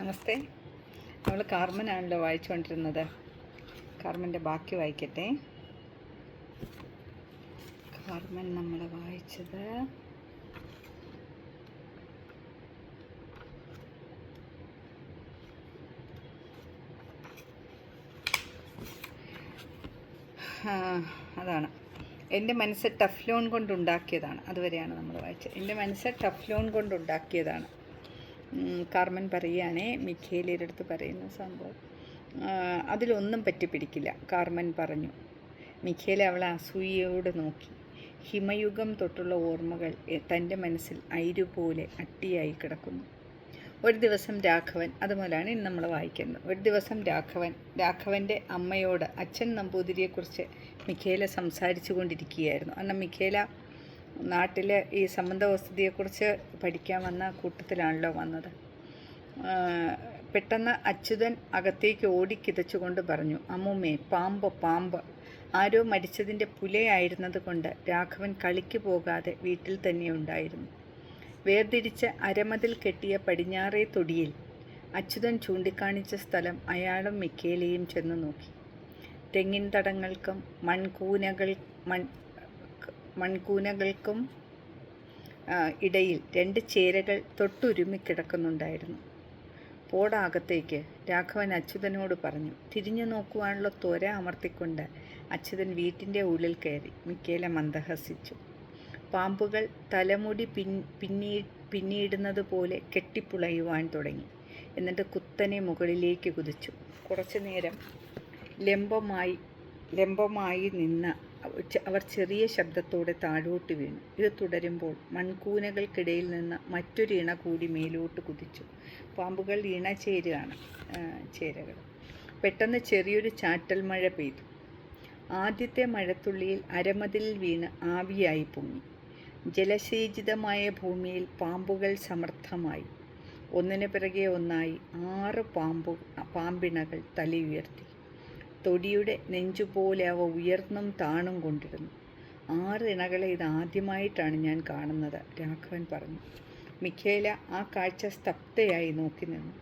നമസ്തേ. നമ്മൾ കാർമനാണല്ലോ വായിച്ചുകൊണ്ടിരുന്നത്. കാർമന്റെ ബാക്കി വായിക്കട്ടെ. കാർമൻ നമ്മൾ വായിച്ചത് അതാണ്. എന്റെ മനസ്സ് ടഫ് ലോൺ കൊണ്ടുണ്ടാക്കിയതാണ്. അതുവരെയാണ് നമ്മൾ വായിച്ചത്. എന്റെ മനസ്സ് ടഫ് ലോൺ കൊണ്ടുണ്ടാക്കിയതാണ്. കാർമൻ പറയുകയാണേ മിഖേലിയുടെ അടുത്ത് പറയുന്ന സംഭവം. അതിലൊന്നും അതിലൊന്നും പറ്റിപ്പിടിക്കില്ല കാർമൻ പറഞ്ഞു. മിഖേല അവളെ അസൂയയോട് നോക്കി. ഹിമയുഗം തൊട്ടുള്ള ഓർമ്മകൾ തന്റെ മനസ്സിൽ ഐരുപോലെ അട്ടിയായി കിടക്കുന്നു. ഒരു ദിവസം രാഘവൻ അതുപോലെയാണ് ഇന്ന് നമ്മൾ വായിക്കുന്നത്. ഒരു ദിവസം രാഘവൻ രാഘവന്റെ അമ്മയോട് അച്ഛൻ നമ്പൂതിരിയെക്കുറിച്ച് മിഖേല സംസാരിച്ചു കൊണ്ടിരിക്കുകയായിരുന്നു. അന്ന് മിഖേല നാട്ടിൽ ഈ സംബന്ധവസ്തുതയെക്കുറിച്ച് പഠിക്കാൻ വന്ന കൂട്ടത്തിലാണല്ലോ വന്നത്. പെട്ടെന്ന് അച്യുതൻ അകത്തേക്ക് ഓടിക്കിതച്ചുകൊണ്ട് പറഞ്ഞു അമ്മുമ്മേ പാമ്പ് പാമ്പ്. ആരോ മരിച്ചതിന്റെ പുലയായിരുന്നത് കൊണ്ട് രാഘവൻ കളിക്ക് പോകാതെ വീട്ടിൽ തന്നെ ഉണ്ടായിരുന്നു. വേർതിരിച്ച് അരമതിൽ കെട്ടിയ പടിഞ്ഞാറേ തൊടിയിൽ അച്യുതൻ ചൂണ്ടിക്കാണിച്ച സ്ഥലം അയാളും മിക്കേലയും ചെന്ന് നോക്കി. തെങ്ങിൻ തടങ്ങൾക്കും മൺകൂനകൾ മൺ മൺകൂനകൾക്കും ഇടയിൽ രണ്ട് ചേരകൾ തൊട്ടുരുമിക്കിടക്കുന്നുണ്ടായിരുന്നു പോടാകത്തേക്ക് രാഘവൻ അച്യുതനോട് പറഞ്ഞു തിരിഞ്ഞു നോക്കുവാനുള്ള ത്വര അമർത്തിക്കൊണ്ട് അച്യുതൻ വീട്ടിന്റെ ഉള്ളിൽ കയറി. മിക്കേല മന്ദഹസിച്ചു. പാമ്പുകൾ തലമുടി പിൻ പിന്നീ പിന്നീടുന്നത് പോലെ കെട്ടിപ്പുളയുവാൻ തുടങ്ങി. എന്നിട്ട് കുത്തനെ മുകളിലേക്ക് കുതിച്ചു. കുറച്ചു നേരം ലംബമായി ലംബമായി നിന്ന അവർ ചെറിയ ശബ്ദത്തോടെ താഴോട്ട് വീണു. ഇത് തുടരുമ്പോൾ മൺകൂനകൾക്കിടയിൽ നിന്ന് മറ്റൊരു ഇണ കൂടി മേലോട്ട് കുതിച്ചു. പാമ്പുകൾ ഇണ ചേരുകയാണ് ചേരകൾ. പെട്ടെന്ന് ചെറിയൊരു ചാറ്റൽ മഴ പെയ്തു. ആദ്യത്തെ മഴത്തുള്ളിയിൽ അരമതിലിൽ വീണ് ആവിയായി പൊങ്ങി. ജലസേചിതമായ ഭൂമിയിൽ പാമ്പുകൾ സമർത്ഥമായി. ഒന്നിനു പിറകെ ഒന്നായി ആറ് പാമ്പു പാമ്പിണകൾ തലയുയർത്തി. തൊടിയുടെ നെഞ്ചുപോലെ അവ ഉയർന്നും താണും കൊണ്ടിരുന്നു. ആറ് ഇണകളെ ഇത് ആദ്യമായിട്ടാണ് ഞാൻ കാണുന്നത് രാഘവൻ പറഞ്ഞു. മിഖേല ആ കാഴ്ച സ്തബ്ധയായി നോക്കി നിന്നു.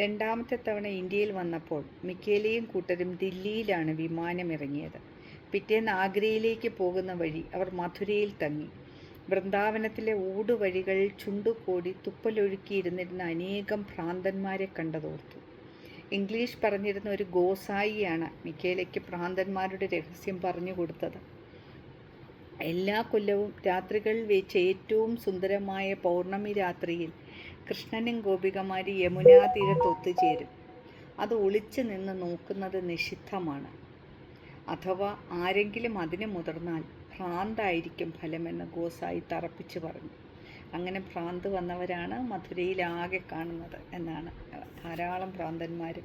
രണ്ടാമത്തെ തവണ ഇന്ത്യയിൽ വന്നപ്പോൾ മിക്കേലയും കൂട്ടരും ദില്ലിയിലാണ് വിമാനമിറങ്ങിയത്. പിറ്റേന്ന് ആഗ്രയിലേക്ക് പോകുന്ന വഴി അവർ മധുരയിൽ തങ്ങി. വൃന്ദാവനത്തിലെ ഊടുവഴികൾ ചുണ്ടുകൂടി തുപ്പലൊഴുക്കിയിരുന്നിരുന്ന അനേകം ഭ്രാന്തന്മാരെ കണ്ടതോർത്തു. ഇംഗ്ലീഷ് പറഞ്ഞിരുന്ന ഒരു ഗോസായിയാണ് മിക്കേലയ്ക്ക് പ്രാന്തന്മാരുടെ രഹസ്യം പറഞ്ഞു കൊടുത്തത്. എല്ലാ കൊല്ലവും രാത്രികളിൽ വെച്ച് ഏറ്റവും സുന്ദരമായ പൗർണമി രാത്രിയിൽ കൃഷ്ണനും ഗോപികമാരി യമുനാ തീരത്ത് ഒത്തുചേരും. അത് ഒളിച്ചു നിന്ന് നോക്കുന്നത് നിഷിദ്ധമാണ്. അഥവാ ആരെങ്കിലും അതിന് മുതിർന്നാൽ ഭ്രാന്തായിരിക്കും ഫലമെന്ന് ഗോസായി തറപ്പിച്ചു പറഞ്ഞു. അങ്ങനെ ഭ്രാന്ത് വന്നവരാണ് മധുരയിലാകെ കാണുന്നത് എന്നാണ് ധാരാളം ഭ്രാന്തന്മാർ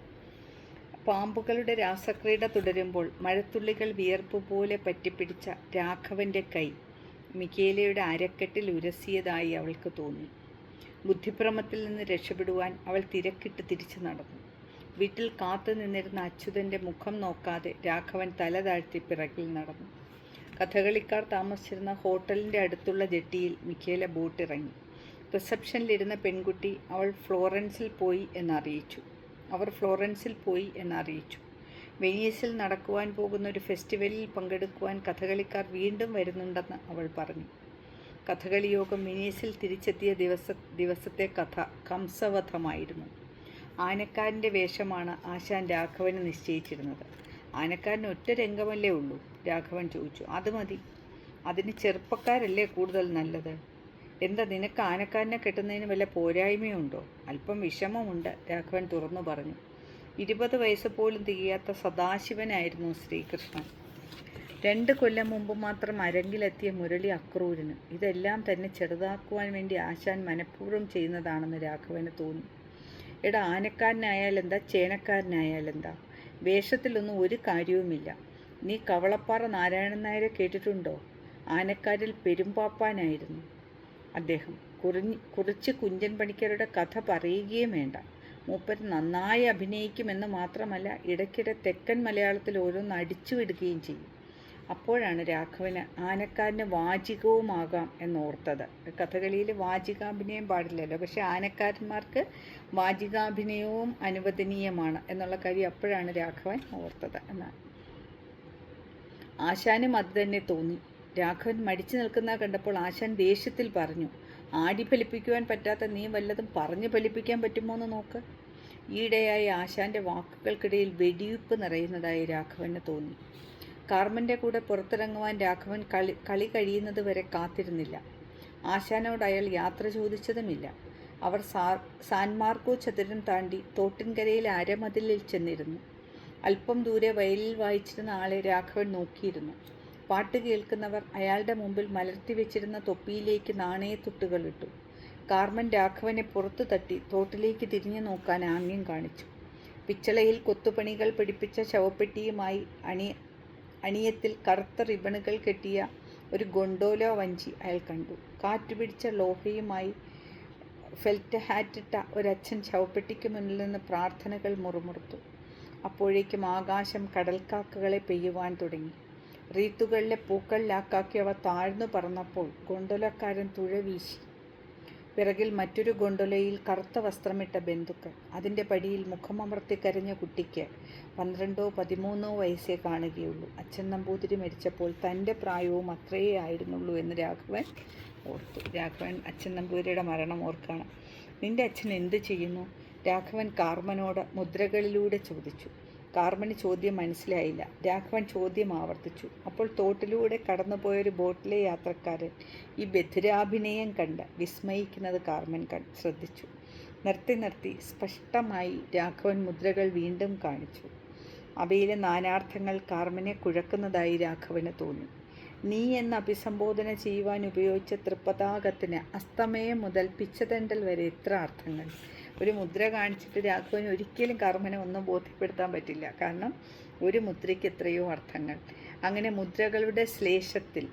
പാമ്പുകളുടെ രാസക്രീഡ തുടരുമ്പോൾ മഴത്തുള്ളികൾ വിയർപ്പ് പോലെ പറ്റിപ്പിടിച്ച രാഘവന്റെ കൈ മിക്കേലയുടെ അരക്കെട്ടിൽ ഉരസിയതായി അവൾക്ക് തോന്നി. ബുദ്ധിഭ്രമത്തിൽ നിന്ന് രക്ഷപ്പെടുവാൻ അവൾ തിരക്കിട്ട് തിരിച്ചു നടന്നു. വീട്ടിൽ കാത്തു നിന്നിരുന്ന അച്യുതന്റെ മുഖം നോക്കാതെ രാഘവൻ തല താഴ്ത്തി പിറകിൽ നടന്നു. കഥകളിക്കാർ താമസിച്ചിരുന്ന ഹോട്ടലിന്റെ അടുത്തുള്ള ജെട്ടിയിൽ മിക്കേല ബോട്ടിറങ്ങി. റിസപ്ഷനിലിരുന്ന പെൺകുട്ടി അവൾ ഫ്ലോറൻസിൽ പോയി എന്നറിയിച്ചു. അവർ ഫ്ലോറൻസിൽ പോയി എന്നറിയിച്ചു. വെനീസിൽ നടക്കുവാൻ പോകുന്ന ഒരു ഫെസ്റ്റിവലിൽ പങ്കെടുക്കുവാൻ കഥകളിക്കാർ വീണ്ടും വരുന്നുണ്ടെന്ന് അവൾ പറഞ്ഞു. കഥകളി യോഗം വെനീസിൽ തിരിച്ചെത്തിയ ദിവസ ദിവസത്തെ കഥ കംസവധമായിരുന്നു. ആനക്കാരന്റെ വേഷമാണ് ആശാൻ രാഘവന് നിശ്ചയിച്ചിരുന്നത്. ആനക്കാരന് ഒറ്റ രംഗമല്ലേ ഉള്ളൂ. രാഘവൻ ചോദിച്ചു. അത് മതി. അതിന് ചെറുപ്പക്കാരല്ലേ കൂടുതൽ നല്ലത്? എന്താ നിനക്ക് ആനക്കാരനെ കെട്ടുന്നതിന് വല്ല പോരായ്മയുണ്ടോ? അല്പം വിഷമമുണ്ട് രാഘവൻ തുറന്നു പറഞ്ഞു. ഇരുപത് വയസ്സ് പോലും തികയാത്ത സദാശിവനായിരുന്നു ശ്രീകൃഷ്ണൻ. രണ്ട് കൊല്ലം മുമ്പ് മാത്രം അരങ്ങിലെത്തിയ മുരളി അക്രൂരന്. ഇതെല്ലാം തന്നെ ചെറുതാക്കുവാൻ വേണ്ടി ആശാൻ മനഃപൂർവം ചെയ്യുന്നതാണെന്ന് രാഘവന് തോന്നി. എടാ ആനക്കാരനായാലെന്താ? ചേനക്കാരനായാലെന്താ? വേഷത്തിലൊന്നും ഒരു കാര്യവുമില്ല. നീ കവളപ്പാറ നാരായണൻ നായരെ കേട്ടിട്ടുണ്ടോ? ആനക്കാരിൽ പെരുമ്പാപ്പാനായിരുന്നു. അദ്ദേഹം കുറിഞ്ഞ് കുറിച്ച് കുഞ്ചൻ പണിക്കരുടെ കഥ പറയുകയും വേണ്ട. മൂപ്പർ നന്നായി അഭിനയിക്കുമെന്ന് മാത്രമല്ല ഇടയ്ക്കിടെ തെക്കൻ മലയാളത്തിൽ ഓരോന്ന് അടിച്ചു വിടുകയും ചെയ്യും. അപ്പോഴാണ് രാഘവന് ആനക്കാരന് വാചികവുമാകാം എന്നോർത്തത്. കഥകളിയിൽ വാചികാഭിനയം പാടില്ലല്ലോ. പക്ഷേ ആനക്കാരന്മാർക്ക് വാചികാഭിനയവും അനുവദനീയമാണ് എന്നുള്ള കാര്യം അപ്പോഴാണ് രാഘവൻ ഓർത്തത് എന്നാണ്. ആശാനും അത് തന്നെ തോന്നി. രാഘവൻ മടിച്ചു നിൽക്കുന്ന കണ്ടപ്പോൾ ആശാൻ ദേഷ്യത്തിൽ പറഞ്ഞു ആടി ഫലിപ്പിക്കുവാൻ പറ്റാത്ത നീ വല്ലതും പറഞ്ഞു ഫലിപ്പിക്കാൻ പറ്റുമോ എന്ന് നോക്ക്. ഈയിടെയായി ആശാന്റെ വാക്കുകൾക്കിടയിൽ വെടിയുപ്പ് നിറയുന്നതായി രാഘവന് തോന്നി. കാർമന്റെ കൂടെ പുറത്തിറങ്ങുവാൻ രാഘവൻ കളി കളി കഴിയുന്നത് വരെ കാത്തിരുന്നില്ല. ആശാനോട് അയാൾ യാത്ര ചോദിച്ചതുമില്ല. അവർ സാൻമാർക്കോ ചതുരം താണ്ടി തോട്ടിൻകരയിൽ അരമതിലിൽ ചെന്നിരുന്നു. അല്പം ദൂരെ വയലിൽ വായിച്ചിരുന്ന ആളെ രാഘവൻ നോക്കിയിരുന്നു. പാട്ട് കേൾക്കുന്നവർ അയാളുടെ മുമ്പിൽ മലർത്തി വെച്ചിരുന്ന തൊപ്പിയിലേക്ക് നാണയത്തുട്ടുകൾ ഇട്ടു. കാർമൻ രാഘവനെ പുറത്തു തട്ടി തോട്ടിലേക്ക് തിരിഞ്ഞു നോക്കാൻ ആംഗ്യം കാണിച്ചു. പിച്ചളയിൽ കൊത്തുപണികൾ പിടിപ്പിച്ച ശവപ്പെട്ടിയുമായി അണി അണിയത്തിൽ കറുത്ത റിബണുകൾ കെട്ടിയ ഒരു ഗൊണ്ടോല വഞ്ചി അയാൾ കണ്ടു. കാറ്റ് പിടിച്ച ലോഹയുമായി ഫെൽറ്റ് ഹാറ്റിട്ട ഒരച്ഛൻ ശവപ്പെട്ടിക്ക് മുന്നിൽ നിന്ന് പ്രാർത്ഥനകൾ മുറുമുറുത്തു. അപ്പോഴേക്കും ആകാശം കടൽക്കാക്കകളെ പെയ്യുവാൻ തുടങ്ങി. റീത്തുകളിലെ പൂക്കളിലാക്കാക്കി അവ താഴ്ന്നു പറന്നപ്പോൾ ഗൊണ്ടൊലക്കാരൻ തുഴ വീശി. പിറകിൽ മറ്റൊരു ഗൊണ്ടൊലയിൽ കറുത്ത വസ്ത്രമിട്ട ബന്ധുക്കൾ. അതിന്റെ പടിയിൽ മുഖമമർത്തി കരഞ്ഞ കുട്ടിക്ക് പന്ത്രണ്ടോ പതിമൂന്നോ വയസ്സേ കാണുകയുള്ളൂ. അച്ഛൻ നമ്പൂതിരി മരിച്ചപ്പോൾ തന്റെ പ്രായവും അത്രയേ ആയിരുന്നുള്ളൂ എന്ന് രാഘവൻ ഓർത്തു. രാഘവൻ അച്ഛൻ നമ്പൂതിരിയുടെ മരണം ഓർക്കാണ്. നിന്റെ അച്ഛൻ എന്ത് ചെയ്യുന്നു? രാഘവൻ കാർമനോട് മുദ്രകളിലൂടെ ചോദിച്ചു. കാർമന് ചോദ്യം മനസ്സിലായില്ല. രാഘവൻ ചോദ്യം ആവർത്തിച്ചു. അപ്പോൾ തോട്ടിലൂടെ കടന്നുപോയൊരു ബോട്ടിലെ യാത്രക്കാരൻ ഈ ബധിരാഭിനയം കണ്ട് വിസ്മയിക്കുന്നത് കാർമൻ ശ്രദ്ധിച്ചു. നിർത്തി നിർത്തി സ്പഷ്ടമായി രാഘവൻ മുദ്രകൾ വീണ്ടും കാണിച്ചു. അവയിലെ നാനാർത്ഥങ്ങൾ കാർമനെ കുഴക്കുന്നതായി രാഘവന് തോന്നി. നീ എന്ന് അഭിസംബോധന ചെയ്യുവാൻ ഉപയോഗിച്ച തൃപ്പതാകത്തിന് അസ്തമയം മുതൽ പിച്ചതണ്ടൽ വരെ എത്ര അർത്ഥങ്ങൾ. ഒരു മുദ്ര കാണിച്ചിട്ട് രാഘവന് ഒരിക്കലും കർമ്മനെ ഒന്നും ബോധ്യപ്പെടുത്താൻ പറ്റില്ല. കാരണം ഒരു മുദ്രയ്ക്ക് എത്രയോ അർത്ഥങ്ങൾ. അങ്ങനെ മുദ്രകളുടെ ശ്ലേഷത്തിൽ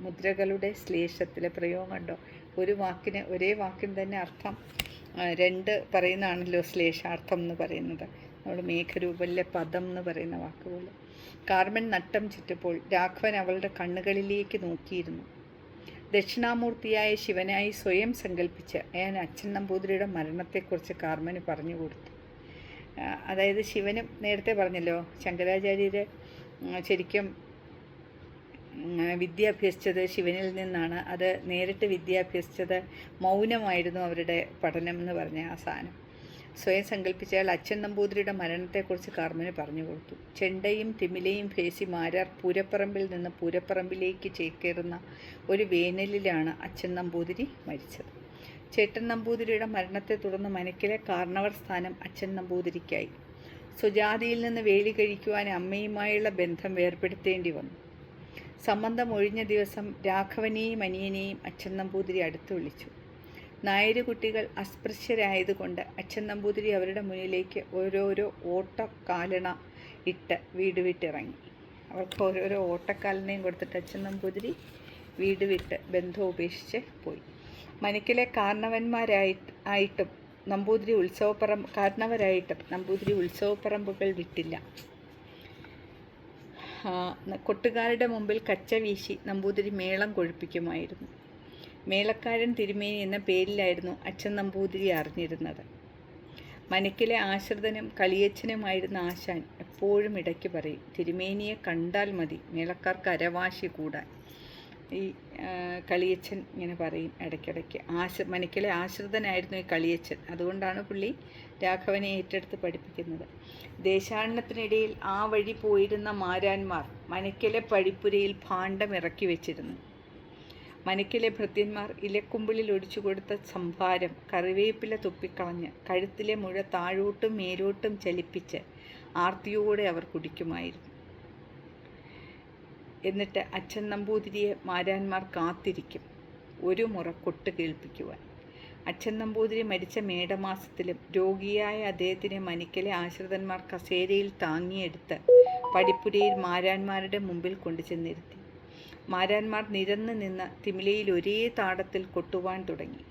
മുദ്രകളുടെ ശ്ലേഷത്തിലെ പ്രയോഗം കണ്ടോ? ഒരു വാക്കിന് ഒരേ വാക്കിന് തന്നെ അർത്ഥം രണ്ട് പറയുന്നതാണല്ലോ ശ്ലേഷാർത്ഥം എന്ന് പറയുന്നത്. നമ്മൾ മേഘരൂപലിലെ പദം എന്ന് പറയുന്ന വാക്കുപോലെ കാർമൻ നട്ടം ചുറ്റപ്പോൾ രാഘവൻ അവളുടെ കണ്ണുകളിലേക്ക് നോക്കിയിരുന്നു. ദക്ഷിണാമൂർത്തിയായ ശിവനായി സ്വയം സങ്കല്പിച്ച് ഞാൻ അച്ഛൻ നമ്പൂതിരിയുടെ മരണത്തെക്കുറിച്ച് കാർമന് പറഞ്ഞു കൊടുത്തു. അതായത് ശിവനും നേരത്തെ പറഞ്ഞല്ലോ ശങ്കരാചാര്യർ ശരിക്കും വിദ്യ അഭ്യസിച്ചത് ശിവനിൽ നിന്നാണ്. അത് നേരിട്ട് വിദ്യ അഭ്യസിച്ചത് മൗനമായിരുന്നു അവരുടെ പഠനം എന്ന് പറഞ്ഞ ആ സാധനം. സ്വയം സങ്കല്പിച്ചയാൾ അച്ഛൻ നമ്പൂതിരിയുടെ മരണത്തെക്കുറിച്ച് കാർമന് പറഞ്ഞു കൊടുത്തു. ചെണ്ടയും തിമിലയും ഫേസി മാരാർ പൂരപ്പറമ്പിൽ നിന്ന് പൂരപ്പറമ്പിലേക്ക് ചേക്കേറുന്ന ഒരു വേനലിലാണ് അച്ഛൻ നമ്പൂതിരി മരിച്ചത്. ചേട്ടൻ നമ്പൂതിരിയുടെ മരണത്തെ തുടർന്ന് മനക്കിലെ കാർണവർ സ്ഥാനം അച്ഛൻ നമ്പൂതിരിക്കായി. സുജാതിയിൽ നിന്ന് വേലി കഴിക്കുവാൻ അമ്മയുമായുള്ള ബന്ധം വേർപ്പെടുത്തേണ്ടി വന്നു. സംബന്ധം ഒഴിഞ്ഞ ദിവസം രാഘവനെയും അനിയനെയും അച്ഛൻ നമ്പൂതിരി അടുത്ത് വിളിച്ചു. നായര് കുട്ടികൾ അസ്പൃശ്യരായതുകൊണ്ട് അച്ഛൻ നമ്പൂതിരി അവരുടെ മുന്നിലേക്ക് ഓരോരോ ഓട്ടക്കാലണ ഇട്ട് വീട് വിട്ടിറങ്ങി. അവർക്ക് ഓരോരോ ഓട്ടക്കാലനയും കൊടുത്തിട്ട് അച്ഛൻ നമ്പൂതിരി വീട് വിട്ട് ബന്ധം ഉപേക്ഷിച്ച് പോയി. മനക്കിലെ കാരണവന്മാരായി ആയിട്ടും നമ്പൂതിരി ഉത്സവപ്പറമ്പ് കാരണവരായിട്ടും നമ്പൂതിരി ഉത്സവപ്പറമ്പുകൾ വിട്ടില്ല. കൊട്ടുകാരുടെ മുമ്പിൽ കച്ച വീശി നമ്പൂതിരി മേളം കൊഴുപ്പിക്കുമായിരുന്നു. മേളക്കാരൻ തിരുമേനി എന്ന പേരിലായിരുന്നു അച്ഛൻ നമ്പൂതിരി അറിഞ്ഞിരുന്നത്. മനക്കിലെ ആശ്രിതനും കളിയച്ഛനുമായിരുന്ന ആശാൻ എപ്പോഴും ഇടയ്ക്ക് പറയും തിരുമേനിയെ കണ്ടാൽ മതി മേളക്കാർക്ക് അരവാശി കൂടാൻ. ഈ കളിയച്ഛൻ ഇങ്ങനെ പറയും ഇടയ്ക്കിടയ്ക്ക്. ആശ മനക്കിലെ ആശ്രിതനായിരുന്നു ഈ കളിയച്ഛൻ. അതുകൊണ്ടാണ് പുള്ളി രാഘവനെ ഏറ്റെടുത്ത് പഠിപ്പിക്കുന്നത്. ദേശാടനത്തിനിടയിൽ ആ വഴി പോയിരുന്ന മാരാന്മാർ മനക്കിലെ പഴിപ്പുരയിൽ ഭാണ്ഡം ഇറക്കി വെച്ചിരുന്നു. മനക്കിലെ ഭൃത്യന്മാർ ഇലക്കുമ്പിളിൽ ഒടിച്ചു കൊടുത്ത സംഭാരം കറിവേപ്പില തുപ്പിക്കളഞ്ഞ് കഴുത്തിലെ മുഴ താഴോട്ടും മേലോട്ടും ചലിപ്പിച്ച് ആർത്തിയോടെ അവർ കുടിക്കുമായിരുന്നു. എന്നിട്ട് അച്ഛൻ നമ്പൂതിരിയെ മാരാന്മാർ കാത്തിരിക്കും. ഒരു മുറ കൊട്ട് കേൾപ്പിക്കുവാൻ. അച്ഛൻ നമ്പൂതിരി മരിച്ച മേടമാസത്തിലും രോഗിയായ അദ്ദേഹത്തിനെ മനിക്കലെ ആശ്രിതന്മാർ കസേരയിൽ താങ്ങിയെടുത്ത് പടിപ്പുരയിൽ മാരാന്മാരുടെ മുമ്പിൽ കൊണ്ടു ചെന്നിരുത്തി മാരാന്മാർ നിരന്ന് നിന്ന് തിമിലയിൽ ഒരേ താടത്തിൽ കൊട്ടുവാൻ തുടങ്ങി.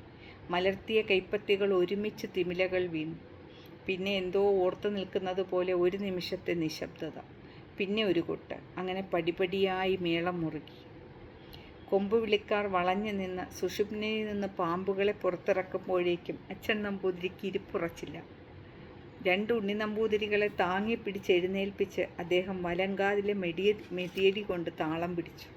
മലർത്തിയ കൈപ്പത്തികൾ ഒരുമിച്ച് തിമിലകൾ വീണു. പിന്നെ എന്തോ ഓർത്തു നിൽക്കുന്നത് പോലെ ഒരു നിമിഷത്തെ നിശബ്ദത. പിന്നെ ഒരു കൊട്ട്. അങ്ങനെ പടിപടിയായി മേളം മുറുകി. കൊമ്പുവിളിക്കാർ വളഞ്ഞു നിന്ന് സുഷുപ്നയിൽ നിന്ന് പാമ്പുകളെ പുറത്തിറക്കുമ്പോഴേക്കും അച്ഛൻ നമ്പൂതിരിക്ക് ഇരിപ്പുറച്ചില്ല. രണ്ട് ഉണ്ണി നമ്പൂതിരികളെ താങ്ങി പിടിച്ച് എഴുന്നേൽപ്പിച്ച് അദ്ദേഹം വലങ്കാതിലെ മെടിയ മെതിയടി കൊണ്ട് താളം പിടിച്ചു.